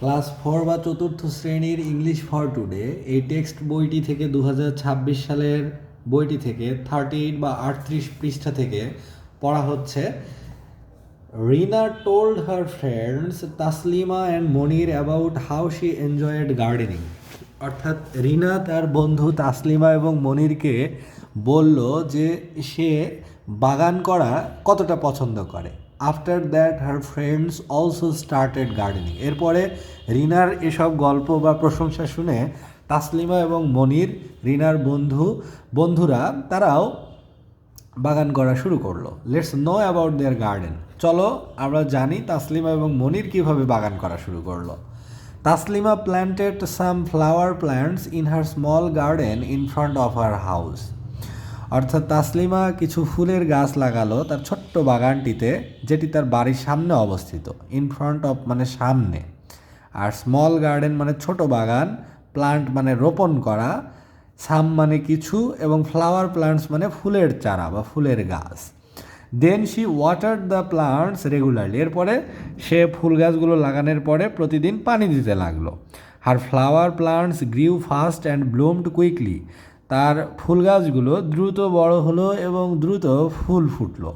Class four বা চতুর্থ শ্রেণির ইংলিশ ফর টুডে এই টেক্সট বইটি থেকে দু হাজার ছাব্বিশ সালের বইটি থেকে থার্টি এইট বা আটত্রিশ পৃষ্ঠা থেকে পড়া হচ্ছে। Rina told her friends Taslima and Monir about how she enjoyed gardening অর্থাৎ রিনা তার বন্ধু তাসলিমা এবং মনিরকে বলল যে সে বাগান করা কতটা পছন্দ করে। After that her friends also started gardening এরপরে রিনার এসব গল্প বা প্রশংসা শুনে তাসলিমা এবং মনির, রিনার বন্ধু, বন্ধুরা, তারাও বাগান করা শুরু করল। Let's know about their garden চলো, আমরা জানি তাসলিমা এবং মনির কীভাবে বাগান করা শুরু করল। Taslima planted some flower plants in her small garden in front of her house অর্থাৎ তাসলিমা কিছু ফুলের গাছ লাগালো তার ছোট্ট বাগানটিতে, যেটি তার বাড়ির সামনে অবস্থিত ইন ফ্রন্ট অফ মানে সামনে। আর স্মল গার্ডেন মানে ছোট বাগান প্লান্ট মানে রোপণ করা, সাম মানে কিছু, এবং ফ্লাওয়ার প্লান্টস মানে ফুলের চারা বা ফুলের গাছ। Then she water the plants regularly এরপরে সে ফুল গাছগুলো লাগানোর পরে প্রতিদিন পানি দিতে লাগল। Her flower plants grew fast and bloomed quickly তার ফুল গাছগুলো দ্রুত বড় হলো এবং দ্রুত ফুল ফুটলো।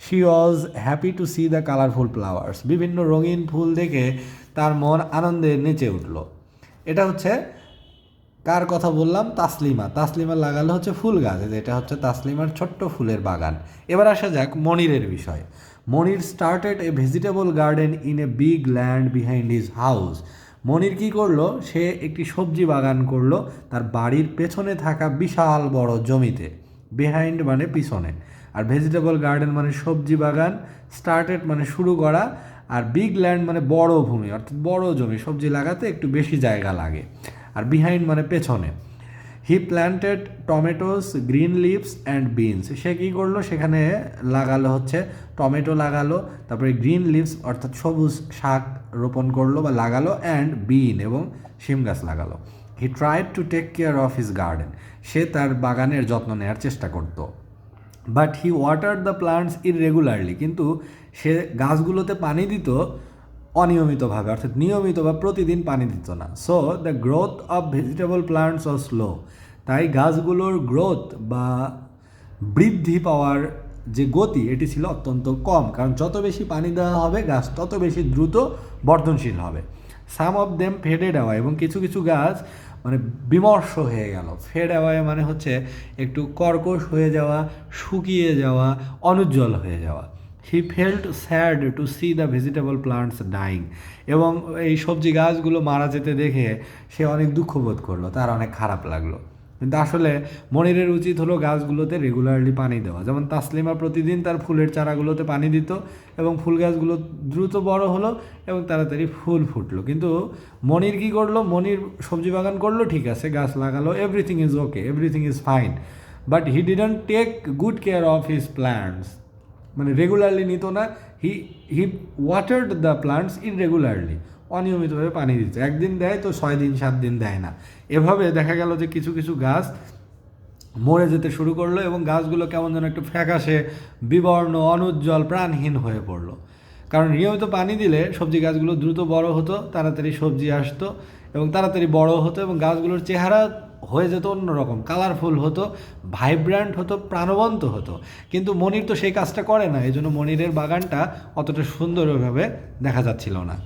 She was happy to see the colourful flowers বিভিন্ন রঙিন ফুল দেখে তার মন আনন্দে নেচে উঠল। এটা হচ্ছে, কার কথা বললাম? তাসলিমা। তাসলিমা লাগালো হচ্ছে ফুল গাছ এটা হচ্ছে তাসলিমার ছোট্ট ফুলের বাগান। এবার আসা যাক মনিরের বিষয়। Monir started a vegetable garden in a big land behind his house Monir কি করল? সে একটি সবজি বাগান করল। তার বাড়ির পেছনে থাকা বিশাল বড় জমিতে বিহাইন্ড মানে পিছনে। আর ভেজিটেবল গার্ডেন মানে সবজি বাগান স্টার্টেড মানে শুরু করা, আর বিগ ল্যান্ড মানে বড় ভূমি, অর্থাৎ বড় জমি। সবজি লাগাতে একটু বেশি জায়গা লাগে। আর বিহাইন্ড মানে পেছনে। He planted tomatoes green leaves and beans সে কী করল? সেখানে লাগালো হচ্ছে টমেটো লাগালো, তারপরে গ্রিন লিভস অর্থাৎ সবুজ শাক রোপণ করল বা লাগালো অ্যান্ড বিন এবং শিম গাছ লাগালো। He tried to take care of his garden সে তার বাগানের যত্ন নেওয়ার চেষ্টা করতো। But he water the plants irregularly কিন্তু সে গাছগুলোতে পানি দিত অনিয়মিতভাবে, অর্থাৎ নিয়মিত বা প্রতিদিন পানি দিত না। So the growth of vegetable plants of slow তাই গাছগুলোর গ্রোথ বা বৃদ্ধি পাওয়ার যে গতি, এটি ছিল অত্যন্ত কম। কারণ যত বেশি পানি দেওয়া হবে, গাছ তত বেশি দ্রুত বর্ধনশীল হবে। সাম অফ দেম ফেডেড দেওয়া এবং কিছু কিছু গাছ মানে বিমর্ষ হয়ে গেল। ফেড অ্যাওয়াই মানে হচ্ছে একটু কর্কশ হয়ে যাওয়া, শুকিয়ে যাওয়া, অনুজ্জ্বল হয়ে যাওয়া। He felt sad to see the vegetable plants dying এবং এই সবজি গাছগুলো মারা যেতে দেখে সে অনেক দুঃখ বোধ করল, তার অনেক খারাপ লাগল। কিন্তু আসলে মনিরের উচিত হলো গাছগুলোতে রেগুলারলি পানি দেওয়া। যেমন তাসলিমা প্রতিদিন তার ফুলের চারাগুলোতে পানি দিত এবং ফুল গাছগুলো দ্রুত বড় হলো এবং তাড়াতাড়ি ফুল ফুটলো। কিন্তু মনির কি করল? মনির সবজি বাগান করল, ঠিক আছে, গাছ লাগালো everything is okay everything is fine but he didn't take good care of his plants মানে রেগুলারলি নিত না he he watered the plants irregularly অনিয়মিতভাবে পানি দিত। একদিন দেয় তো ছয় দিন, সাত দিন দেয় না। এভাবে দেখা গেল যে কিছু কিছু গাছ মরে যেতে শুরু করল এবং গাছগুলো কেমন যেন একটু ফ্যাকাশে, বিবর্ণ, অনুজ্জ্বল, প্রাণহীন হয়ে পড়ল। কারণ নিয়মিত পানি দিলে সবজি গাছগুলো দ্রুত বড় হতো, তাড়াতাড়ি সবজি আসতো এবং তাড়াতাড়ি বড় হতো এবং গাছগুলোর চেহারা হয়ে যেত অন্যরকম কালারফুল হতো ভাইব্রান্ট হতো, প্রাণবন্ত হতো। কিন্তু মনির তো সেই কাজটা করে না এই জন্য মনিরের বাগানটা অতটা সুন্দরভাবে দেখা যাচ্ছিল না।